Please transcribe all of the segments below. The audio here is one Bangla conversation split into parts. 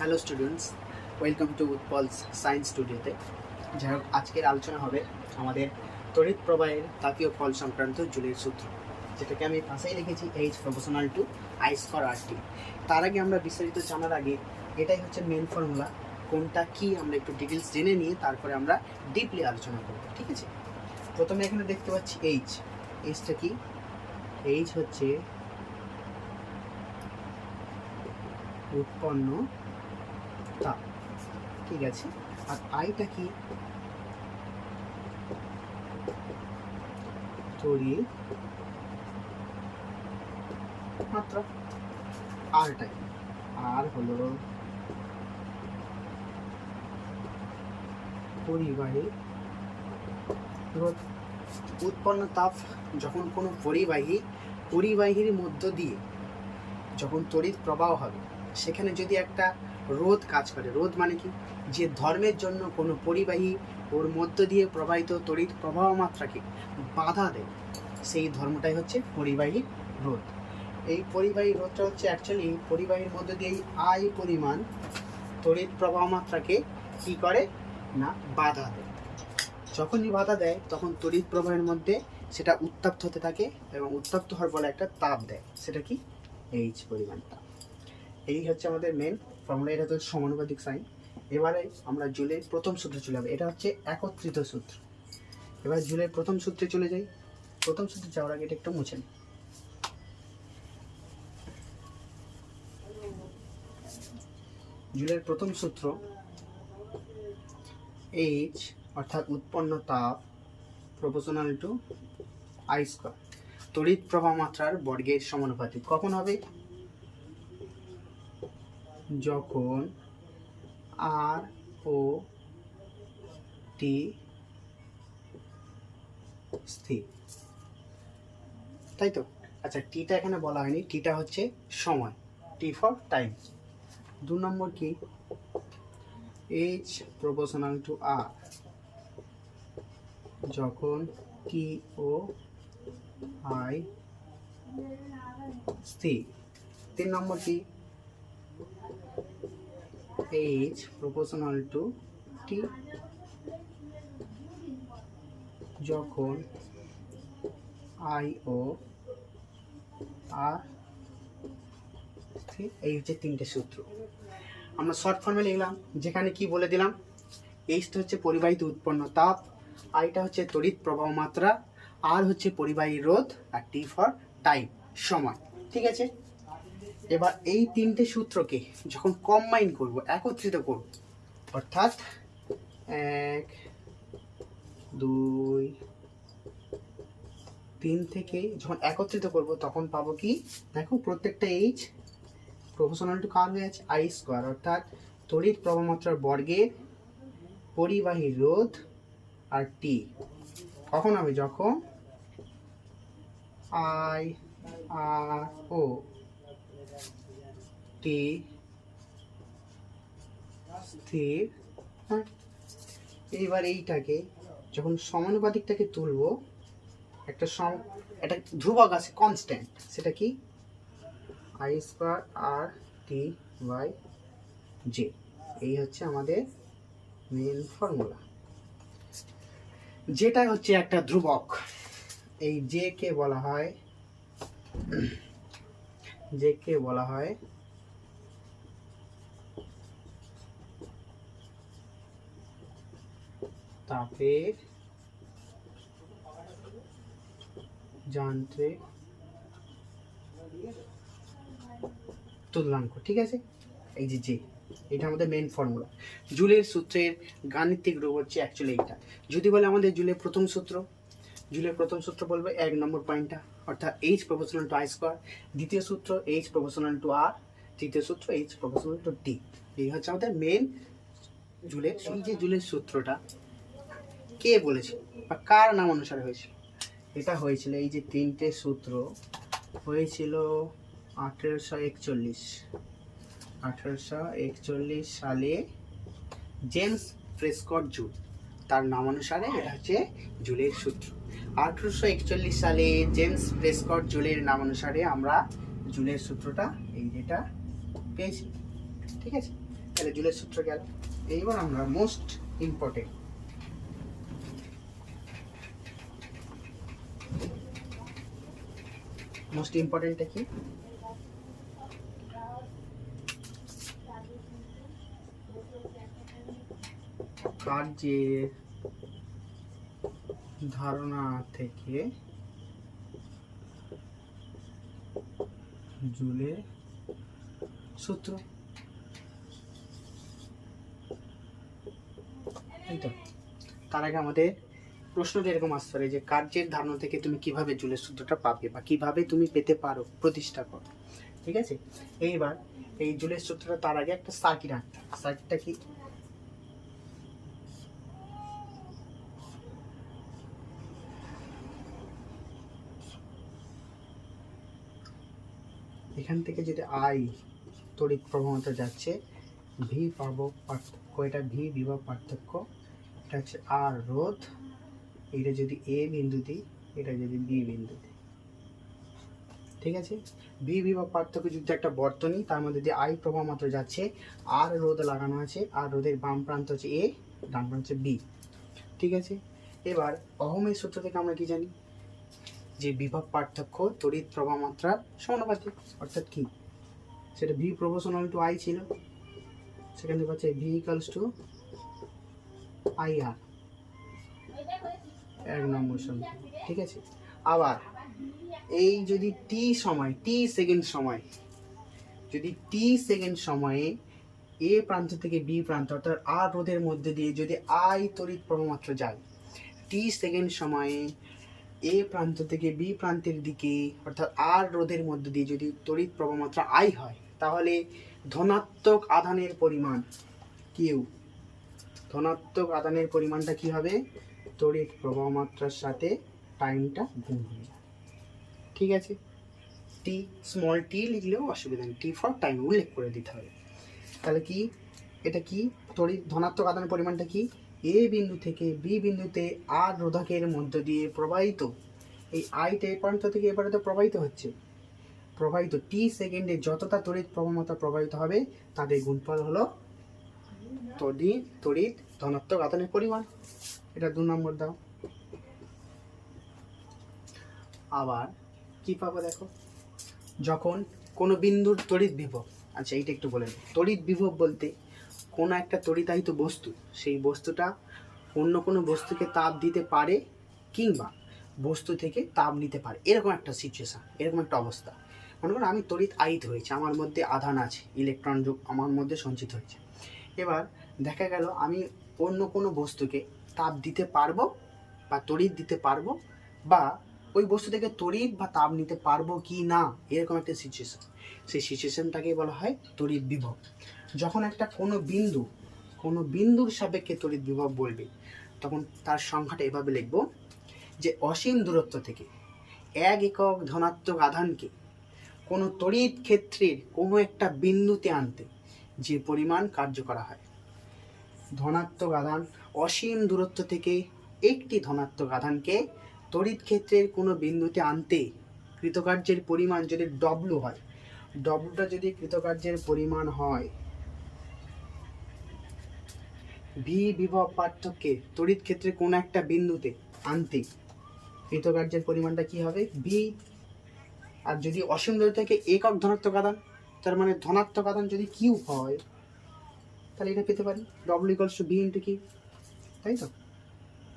Hello students welcome to Utpal's science স্টুডিওতে যাই হোক আজকের আলোচনা হবে আমাদের তড়িৎ প্রবাহের তাপীয় ফল সংক্রান্ত জুলের সূত্র। যেটাকে আমি ভাষায় লিখেছি H proportional to ice for R T তার আগে আমরা বিস্তারিত জানার আগে, এটাই হচ্ছে মেন ফর্মুলা কোনটা কি আমরা একটু ডিটেলস জেনে নিয়ে তারপরে আমরা ডিপলি আলোচনা করব, ঠিক আছে? প্রথমে এখানে দেখতে পাচ্ছি এইচ এইচটা কি? এইচ হচ্ছে উৎপন্ন তাপ ঠিক আছে। আর আইটা কি? তড়িৎ মাত্রা আরটা। কি আর হলো পরিবাহী উৎপন্ন তাপ যখন কোনো পরিবাহী, পরিবাহীর মধ্য দিয়ে যখন তড়িৎ প্রবাহ হবে সেখানে যদি একটা রোধ কাজ করে, রোধ মানে কি? যে ধর্মের জন্য কোনো পরিবাহী ওর মধ্য দিয়ে প্রবাহিত তড়িৎ প্রবাহ মাত্রাকে বাধা দেয়, সেই ধর্মটাই হচ্ছে পরিবাহী রোধ। এই পরিবাহী রোধটা হচ্ছে অ্যাকচুয়ালি পরিবাহীর মধ্য দিয়ে এই আয় পরিমাণ তড়িৎ প্রবাহ মাত্রাকে কি করে? না, বাধা দেয়। যখনই বাধা দেয়, তখন তড়িৎ প্রবাহের মধ্যে সেটা উত্তপ্ত হতে থাকে এবং উত্তপ্ত হওয়ার ফলে একটা তাপ দেয়। সেটা কি? এইচ পরিমাণ তাপ। এই হচ্ছে আমাদের মেন ফর্মুলা এটা হচ্ছে সমানুপাতিক সাইন। এবারে আমরা জুলের প্রথম সূত্রে চলে যাব, এটা হচ্ছে একত্রিত সূত্র। এবার জুলের প্রথম সূত্রে চলে যাই। প্রথম সূত্রে যাওয়ার আগে এটা একটু মুছে নিই জুলের প্রথম সূত্র এইচ অর্থাৎ উৎপন্ন তাপ প্রপোশনাল টু আই তড়িৎ প্রবাহ মাত্রার বর্গের সমানুপাতিক। কখন হবে? যখন আর ও টি স্থির। তাই তো? আচ্ছা টিটা এখানে বলা হয়নি। টিটা হচ্ছে সময়। T for time. দু নম্বর কি? এইচ প্রপোশনাল টু আর যখন টি ও আই স্থির। তিন নম্বর কি? এইচ প্রপোশনাল টু টি যখন আই ও আর এই হচ্ছে তিনটে সূত্র। আমরা শর্ট ফর্মে লিখলাম, যেখানে কি বলে দিলাম? এইচটা হচ্ছে পরিবাহিত উৎপন্ন তাপ আইটা হচ্ছে তড়িৎ প্রবাহ মাত্রা আর হচ্ছে পরিবাহী রোধ, আর টি ফর টাইম সময়। ঠিক আছে? এবার এই তিনটে সূত্রকে যখন কম্বাইন করব, একত্রিত করব, অর্থাৎ এক, দুই, তিন থেকে যখন একত্রিত করব, তখন পাবো কি? দেখো প্রত্যেকটা এইচ প্রফেশনাল টু কার হয়ে আই স্কোয়ার অর্থাৎ তড়িৎ প্রবাহমাত্রার বর্গের পরিবাহী রোধ আর টি কখন হবে? যখন আই আর ও টি স্থির হ্যাঁ এইবার এইটাকে যখন সমানুপাতিকটাকে তুলবো, একটা সম, একটা ধ্রুবক আছে কনস্ট্যান্ট সেটা কি? I square R T by J এই হচ্ছে আমাদের মেন ফর্মুলা যেটা হচ্ছে একটা ধ্রুবক, এই জে কে বলা হয় জে কে বলা হয় তাপের যান্ত্রিক তুল্যাঙ্ক, ঠিক আছে? এই যে জে এটা আমাদের মেন ফর্মুলা জুলের সূত্রের গাণিতিক রূপ হচ্ছে অ্যাকচুয়ালি এইটা। যদি বলে আমাদের জুলের প্রথম সূত্র, জুলের প্রথম সূত্র বলবে এক নম্বর পয়েন্টটা অর্থাৎ H proportional to I square দ্বিতীয় সূত্র এইচ প্রফেশনাল টু আর তৃতীয় সূত্র এইচ প্রপোশনাল টু টি এই হচ্ছে আমাদের মেন জুলের, এই যে জুলের সূত্রটা কে বলেছে বা কার নাম অনুসারে হয়েছিল? এটা হয়েছিল, এই যে তিনটে সূত্র হয়েছিল আঠেরোশো একচল্লিশ। আঠেরোশো একচল্লিশ সালে জেমস প্রেসকট জুল তার নাম অনুসারে এটা হচ্ছে জুলের সূত্র। আঠেরোশো একচল্লিশ সালে জেমস প্রেসকট জুলের নাম অনুসারে আমরা জুলের সূত্রটা, এই যেটা পেয়েছি। ঠিক আছে? তাহলে জুলের সূত্র গেল। এইবার আমরা মোস্ট ইম্পর্টেন্ট মোস্ট ইম্পর্টেন্টটা কি? কার্যের ধারণা থেকে জুলে সূত্র। তার আগে আমাদের প্রশ্নটা এরকম আসতে পারে যে কার্যের ধারণা থেকে তুমি কীভাবে জুলের সূত্রটা পাবে বা কীভাবে তুমি পেতে পারো, প্রতিষ্ঠা করো। ঠিক আছে? এইবার এই জুলের সূত্রটা তার আগে একটা সার্কিট হবে। সার্কিটটা কি? এখান থেকে যদি আই তড়িৎ প্রবণতা যাচ্ছে ভি পাবো পার্থক্য এটা ভি বিভব পার্থক্য। এটা হচ্ছে আর রোধ। এটা যদি এ বিন্দু দিই এটা যদি বি বিন্দু দিই ঠিক আছে? বি বিভব পার্থক্য যুক্ত একটা বর্তনী, তার মধ্যে দিয়ে আই প্রবাহ মাত্র যাচ্ছে আর রোধ লাগানো আছে, আর রোদের বাম প্রান্ত হচ্ছে এ ডান প্রান্ত হচ্ছে বি ঠিক আছে? এবার অহমের সূত্র থেকে আমরা কি জানি? যে বিভব পার্থক্য তড়িৎ প্রবাহ মাত্রা সমানুপাতিক, অর্থাৎ কি? সেটা ভি প্রপোশনাল টু আই ছিল। সেখান থেকে পাচ্ছে V equals to I R এক নম্বর সমীকরণ ঠিক আছে? আবার, এই যদি টি সময় টি সেকেন্ড সময়, যদি টি সেকেন্ড সময়ে এ প্রান্ত থেকে বি প্রান্ত, অর্থাৎ আর রোধের মধ্যে দিয়ে যদি আই তড়িৎ প্রবাহমাত্র যায় টি সেকেন্ড সময়ে এ প্রান্ত থেকে বি প্রান্তের দিকে, অর্থাৎ আর রোধের মধ্যে দিয়ে যদি তড়িৎ প্রবাহমাত্রা আই হয়, তাহলে ধনাত্মক আধানের পরিমাণ কিউ ধনাত্মক আধানের পরিমাণটা কি হবে? তড়িৎ প্রবাহমাত্রার সাথে টাইমটা গুণ হয়ে ঠিক আছে? টি স্মল টি লিখলেও অসুবিধা নেই। টি ফর টাইম উল্লেখ করে দিতে হবে। তাহলে কি? এটা কি? তড়িৎ ধনাত্মক আদানের পরিমাণটা কি? এ বিন্দু থেকে বি বিন্দুতে আর রোধকের মধ্য দিয়ে প্রবাহিত। এই আইটা এই প্রান্ত থেকে এবারে তো প্রবাহিত হচ্ছে। প্রবাহিত টি সেকেন্ডে যতটা তড়িৎ প্রবণতা প্রবাহিত হবে, তাদের গুণফল হলো তড়িৎ তড়িৎ ধনাত্মক আদানের পরিমাণ। এটা দু নম্বর দাও। আবার কি পাবো দেখো? যখন কোনো বিন্দুর তড়িৎ বিভব আচ্ছা এইটা একটু বলে তড়িৎ বিভব বলতে কোনো একটা তড়িতাহিত বস্তু, সেই বস্তুটা অন্য কোনো বস্তুকে তাপ দিতে পারে কিংবা বস্তু থেকে তাপ নিতে পারে। এরকম একটা সিচুয়েশান এরকম একটা অবস্থা। মনে করো আমি তড়িৎ আহিত হয়েছে, আমার মধ্যে আধান আছে ইলেকট্রন যোগ আমার মধ্যে সঞ্চিত হয়েছে। এবার দেখা গেল আমি অন্য কোনো বস্তুকে তাপ দিতে পারব বা তড়িৎ দিতে পারব বা ওই বস্তু থেকে তড়িৎ বা তাপ নিতে পারব কি না, এরকম একটা সিচুয়েশন সেই সিচুয়েশনটাকে বলা হয় তড়িৎ বিভব। যখন একটা কোনো বিন্দু, কোনো বিন্দুর সাপেক্ষে তড়িৎ বিভব বলবে, তখন তার সংখ্যাটা এভাবে লিখব যে অসীম দূরত্ব থেকে এক একক ধনাত্মক আধানকে কোনো তড়িৎ ক্ষেত্রের কোনো একটা বিন্দুতে আনতে যে পরিমাণ কার্য করা হয়। ধনাত্মক আধান, অসীম দূরত্ব থেকে একটি ধনাত্মক আধানকে তড়িৎ ক্ষেত্রের কোনো বিন্দুতে আনতে কৃতকার্যের পরিমাণ যদি ডব্লু হয় ডব্লুটা যদি কৃতকার্যের পরিমাণ হয় ভি বিভব পার্থক্যে তড়িৎ ক্ষেত্রে কোনো একটা বিন্দুতে আনতে কৃতকার্যের পরিমাণটা কি হবে? ভি আর যদি অসীম দূর থেকে একক ধনাত্মক আদান তার মানে ধনাত্মক আদান যদি কিউ হয় তাহলে এটা পেতে পারি। W equals to V into কি? তাই তো?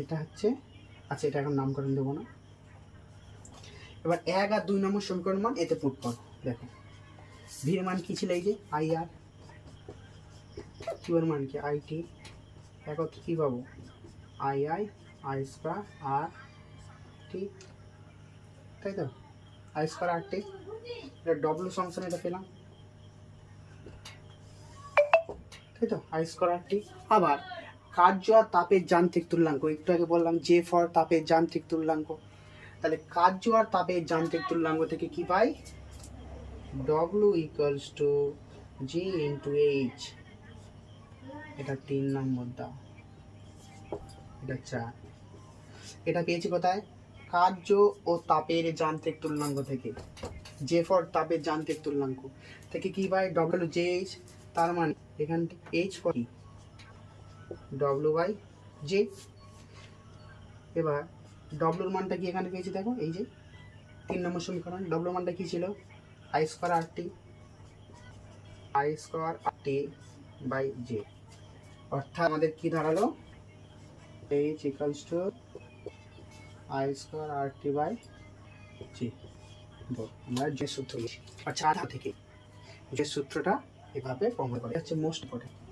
এটা হচ্ছে আচ্ছা এটা এখন নামকরণ দেবো না। এবার এক আর দুই নম্বর সমীকরণ মান, এতে পুট করো, দেখো। ভির মান কি ছিল এই যে? আই আর কিউর মান কি? আই টি একত্রে কী পাবো? I I I square R T তাই তো? আই স্কোয়ার আর টি এটা ডব্লিউ ফাংশন এটা পেলাম। তাই তো আই স্কোয়ার আর আবার কার্য আর তাপের যান্ত্রিক তুল্যাঙ্ক, একটু আগে বললাম যে ফর তাপের যান্ত্রিক তুল্যাঙ্ক। তাহলে কার্য আর তাপের যান্ত্রিক তুল্যাঙ্ক থেকে কি পাই? W equals to G into H এটা তিন নম্বর দাও। এটা চার। এটা পেয়েছি কোথায়? কার্য ও তাপের যান্ত্রিক তুল্যাঙ্ক থেকে। যে ফর তাপের যান্ত্রিক তুল্যাঙ্ক। থেকে কি পাই? ডব্লু জে এইচ তার মানে এখান থেকে এইচ কি ডব্লিউ বাই জে এবার ডব্লুর মানটা কি এখানে পেয়েছি দেখো, এই যে তিন নম্বর সমীকরণ। ডব্লুর মানটা কি ছিল? I square R T I square R T by J অর্থাৎ আমাদের কি দাঁড়াল H equals to I square R T by G আমরা যে সূত্র আচ্ছা আধা থেকে। যে সূত্রটা এভাবে প্রমাণ করে। হচ্ছে মোস্ট ইম্পর্টেন্ট